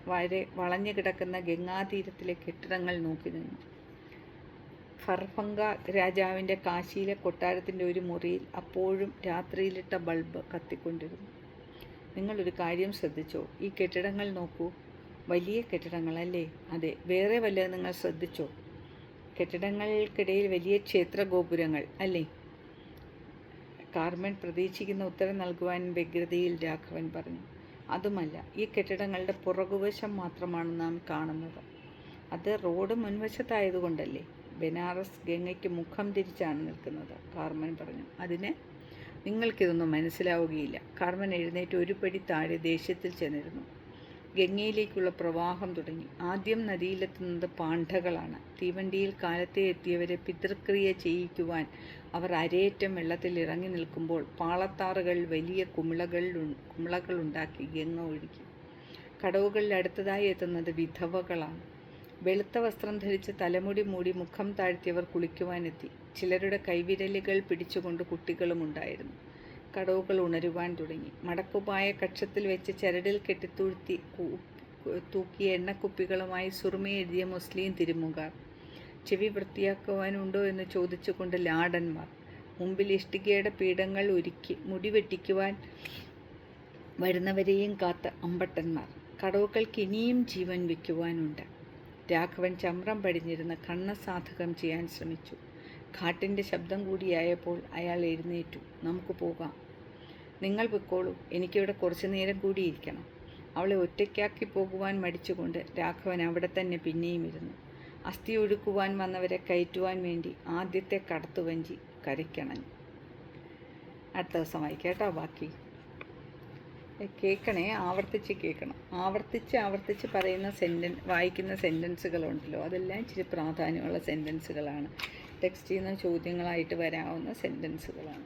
വളരെ വളഞ്ഞു കിടക്കുന്ന ഗംഗാതീരത്തിലെ കെട്ടിടങ്ങൾ നോക്കി നിന്നു. ഫർഭംഗ രാജാവിന്റെ കാശിയിലെ കൊട്ടാരത്തിന്റെ ഒരു മുറിയിൽ അപ്പോഴും രാത്രിയിലിട്ട ബൾബ് കത്തിക്കൊണ്ടിരുന്നു. നിങ്ങളൊരു കാര്യം ശ്രദ്ധിച്ചോ? ഈ കെട്ടിടങ്ങൾ നോക്കൂ. വലിയ കെട്ടിടങ്ങളല്ലേ? അതെ വേറെ വല്ലതും നിങ്ങൾ ശ്രദ്ധിച്ചോ? കെട്ടിടങ്ങൾക്കിടയിൽ വലിയ ക്ഷേത്ര ഗോപുരങ്ങൾ അല്ലേ? കാർമൻ പ്രതീക്ഷിക്കുന്ന ഉത്തരം നൽകുവാൻ വ്യഗ്രതയിൽ രാഘവൻ പറഞ്ഞു. അതുമല്ല ഈ കെട്ടിടങ്ങളുടെ പുറകുവശം മാത്രമാണ് നാം കാണുന്നത്. അത് റോഡ് മുൻവശത്തായതുകൊണ്ടല്ലേ? ബനാറസ് ഗംഗയ്ക്ക് മുഖം തിരിച്ചാണ് നിൽക്കുന്നത് കാർമൻ പറഞ്ഞു. അതിന് നിങ്ങൾക്കിതൊന്നും മനസ്സിലാവുകയില്ല. കാർമൻ എഴുന്നേറ്റ് ഒരു പടി താഴെ ദേഷ്യത്തിൽ ചെന്നിരുന്നു. ഗംഗയിലേക്കുള്ള പ്രവാഹം തുടങ്ങി. ആദ്യം നദിയിലെത്തുന്നത് പാണ്ഡകളാണ്. തീവണ്ടിയിൽ കാലത്തെ എത്തിയവരെ പിതൃക്രിയ ചെയ്യിക്കുവാൻ അവർ അരയേറ്റം വെള്ളത്തിൽ ഇറങ്ങി നിൽക്കുമ്പോൾ പാളത്താറുകൾ വലിയ കുമിളകൾ കുമിളകളുണ്ടാക്കി ഗംഗ ഒഴുകി. കടവുകളിൽ അടുത്തതായി എത്തുന്നത് വിധവകളാണ്. വെളുത്ത വസ്ത്രം ധരിച്ച് തലമുടി മൂടി മുഖം താഴ്ത്തിയവർ കുളിക്കുവാനെത്തി. ചിലരുടെ കൈവിരലുകൾ പിടിച്ചുകൊണ്ട് കുട്ടികളുമുണ്ടായിരുന്നു. കടവുകൾ ഉണരുവാൻ തുടങ്ങി. മടക്കുപായ കക്ഷത്തിൽ വെച്ച് ചരടിൽ കെട്ടിത്തൂഴ്ത്തി തൂക്കിയ എണ്ണക്കുപ്പികളുമായി സുറുമി എഴുതിയ മുസ്ലിം തിരുമുകാർ ചെവി വൃത്തിയാക്കുവാനുണ്ടോ എന്ന് ചോദിച്ചുകൊണ്ട് ലാടന്മാർ. മുമ്പിൽ ഇഷ്ടികയുടെ പീഠങ്ങൾ ഒരുക്കി മുടി വെട്ടിക്കുവാൻ വരുന്നവരെയും കാത്ത് അമ്പട്ടന്മാർ. കടവുകൾക്ക് ഇനിയും ജീവൻ വയ്ക്കുവാനുണ്ട്. രാഘവൻ ചമ്രം പടിഞ്ഞിരുന്ന് കണ്ണസാധകം ചെയ്യാൻ ശ്രമിച്ചു. കാട്ടിന്റെ ശബ്ദം കൂടിയായപ്പോൾ അയാൾ എഴുന്നേറ്റു. നമുക്ക് പോകാം. നിങ്ങൾ പൊയ്ക്കോളൂ. എനിക്കിവിടെ കുറച്ചു നേരം കൂടിയിരിക്കണം അവളെ ഒറ്റയ്ക്കാക്കി പോകുവാൻ മടിച്ചുകൊണ്ട് രാഘവൻ അവിടെ തന്നെ പിന്നെയും ഇരുന്നു. അസ്ഥി ഒഴുക്കുവാൻ വന്നവരെ കയറ്റുവാൻ വേണ്ടി ആദ്യത്തെ കടത്തുവഞ്ചി കരയ്ക്കണഞ്ഞു. അടുത്ത ദിവസം വായിക്കാം കേട്ടോ ബാക്കി. കേൾക്കണേ ആവർത്തിച്ച് കേൾക്കണം. ആവർത്തിച്ച് ആവർത്തിച്ച് പറയുന്ന സെന്റൻ വായിക്കുന്ന സെന്റൻസുകളുണ്ടല്ലോ അതെല്ലാം ഇച്ചിരി പ്രാധാന്യമുള്ള സെന്റൻസുകളാണ് ടെക്സ്റ്റിൽ നിന്ന് ചോദ്യങ്ങളായിട്ട് വരാവുന്ന സെന്റൻസുകളാണ്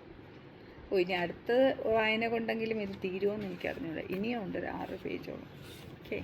ഓ ഇനി അടുത്ത വായന കൊണ്ടെങ്കിലും ഇത് തീരുമോ എന്ന് എനിക്കറിഞ്ഞൂടെ. ഇനിയും ഉണ്ട് ഒരു ആറ് പേജോളം. ഓക്കെ